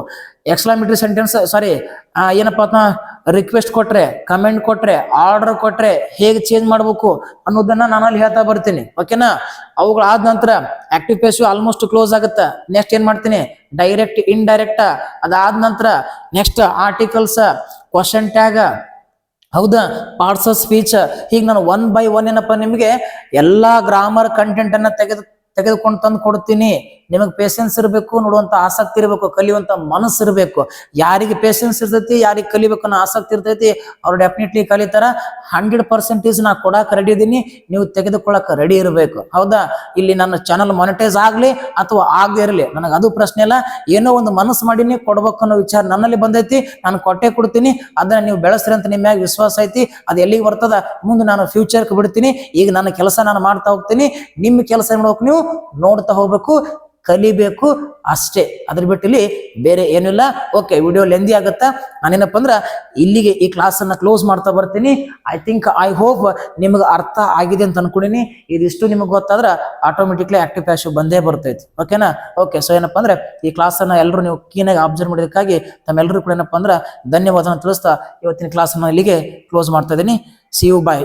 ಎಕ್ಸ್ಲಾಮಿಟ್ರಿ ಸೆಂಟೆನ್ಸ್ ಸಾರಿ ಏನಪ್ಪ ಅಂತ ರಿಕ್ವೆಸ್ಟ್ ಕೊಟ್ರೆ ಕಮೆಂಟ್ ಕೊಟ್ರೆ ಆರ್ಡರ್ ಕೊಟ್ರೆ ಹೇಗೆ ಚೇಂಜ್ ಮಾಡ್ಬೇಕು ಅನ್ನೋದನ್ನ ನಾನು ಅಲ್ಲಿ ಹೇಳ್ತಾ ಬರ್ತೀನಿ. ಓಕೆನಾ ಅವುಗಳಾದ ನಂತರ ಆಕ್ಟಿವ್ ಪೇಸ್ ಆಲ್ಮೋಸ್ಟ್ ಕ್ಲೋಸ್ ಆಗುತ್ತೆ. ನೆಕ್ಸ್ಟ್ ಏನ್ ಮಾಡ್ತೀನಿ? ಡೈರೆಕ್ಟ್ ಇನ್ ಡೈರೆಕ್ಟ್ ಅದಾದ ನಂತರ ನೆಕ್ಸ್ಟ್ ಆರ್ಟಿಕಲ್ಸ್ ಕ್ವಶನ್ ಟ್ಯಾಗ್ ಹೌದಾ? ಪಾರ್ಟ್ಸ್ ಆಫ್ ಸ್ಪೀಚ್ ಹೀಗೆ ನಾನು ಒನ್ ಬೈ ಒನ್ ಏನಪ್ಪ ನಿಮಗೆ? ಎಲ್ಲಾ ಗ್ರಾಮರ್ ಕಂಟೆಂಟ್ ಅನ್ನ ತೆಗೆದು ತೆಗೆದುಕೊಂಡು ತಂದು ಕೊಡ್ತೀನಿ. ನಿಮಗೆ ಪೇಷನ್ಸ್ ಇರಬೇಕು, ನೋಡುವಂತ ಆಸಕ್ತಿ ಇರಬೇಕು, ಕಲಿಯುವಂತ ಮನಸ್ಸು ಇರಬೇಕು. ಯಾರಿಗೆ ಪೇಷನ್ಸ್ ಇರ್ತೈತಿ, ಯಾರಿಗೆ ಕಲಿಬೇಕು ಅನ್ನೋ ಆಸಕ್ತಿ ಇರ್ತೈತಿ, ಅವ್ರು ಡೆಫಿನೆಟ್ಲಿ ಕಲಿತಾರ. ಹಂಡ್ರೆಡ್ ಪರ್ಸೆಂಟೇಜ್ ನಾ ಕೊಡಕ್ಕೆ ರೆಡಿ ಇದೀನಿ, ನೀವು ತೆಗೆದುಕೊಳ್ಳಕ್ ರೆಡಿ ಇರಬೇಕು. ಹೌದಾ? ಇಲ್ಲಿ ನನ್ನ ಚಾನಲ್ ಮಾನಿಟೈಸ್ ಆಗಲಿ ಅಥವಾ ಆಗದೆ ಇರಲಿ, ನನಗೆ ಅದು ಪ್ರಶ್ನೆ ಇಲ್ಲ ಏನೋ ಒಂದು ಮನಸ್ಸು ಮಾಡೀನಿ, ಕೊಡ್ಬೇಕು ಅನ್ನೋ ವಿಚಾರ ನನ್ನಲ್ಲಿ ಬಂದೈತಿ, ನಾನು ಕೊಟ್ಟೆ ಕೊಡ್ತೀನಿ, ಅದನ್ನ ನೀವು ಬೆಳೆಸ್ರಿ ಅಂತ ನಿಮ್ಮ ವಿಶ್ವಾಸ ಐತಿ, ಅದು ಎಲ್ಲಿಗೆ ಬರ್ತದ? ಮುಂದೆ ನಾನು ಫ್ಯೂಚರ್ಗೆ ಬಿಡ್ತೀನಿ, ಈಗ ನನ್ನ ಕೆಲಸ ನಾನು ಮಾಡ್ತಾ ಹೋಗ್ತೀನಿ, ನಿಮ್ಮ ಕೆಲಸ ನೋಡೋಕೆ ನೀವು ನೋಡ್ತಾ ಹೋಗ್ಬೇಕು. ಕಲಿಬೇಕು ಅಷ್ಟೇ. ಅದ್ರ ಬಿಟ್ಟು ಇಲ್ಲಿ ಬೇರೆ ಏನಿಲ್ಲ. ಓಕೆ ವಿಡಿಯೋ ಲೆಂದಿ ಆಗುತ್ತಾ? ನಾನೇನಪ್ಪ ಅಂದ್ರೆ, ಇಲ್ಲಿಗೆ ಈ ಕ್ಲಾಸ್ ಅನ್ನ ಕ್ಲೋಸ್ ಮಾಡ್ತಾ ಬರ್ತೀನಿ. ಐ ಥಿಂಕ್ ಐ ಹೋಪ್ ನಿಮ್ಗೆ ಅರ್ಥ ಆಗಿದೆ ಅಂತ ಅನ್ಕೊಂಡಿನಿ. ಇದಿಷ್ಟು ನಿಮಗೆ ಗೊತ್ತಾದ್ರೆ ಆಟೋಮೆಟಿಕ್ಲಿ ಆಕ್ಟಿವ್ ಪ್ಯಾಶಿವ್ ಬಂದೇ ಬರ್ತೈತಿ. ಓಕೆನಾ ಓಕೆ ಸೊ ಏನಪ್ಪ ಅಂದ್ರೆ, ಈ ಕ್ಲಾಸ್ ಅನ್ನ ಎಲ್ಲರೂ ನೀವು ಕ್ಲೀನಾಗಿ ಅಬ್ಸರ್ವ್ ಮಾಡೋದಕ್ಕಾಗಿ ತಮ್ಮೆಲ್ಲರೂ ಕೂಡ ಏನಪ್ಪ ಅಂದ್ರೆ ಧನ್ಯವಾದ ತಿಳಿಸ್ತಾ ಇವತ್ತಿನ ಕ್ಲಾಸ್ ಅನ್ನ ಇಲ್ಲಿಗೆ ಕ್ಲೋಸ್ ಮಾಡ್ತಾ ಇದ್ದೀನಿ. C you bye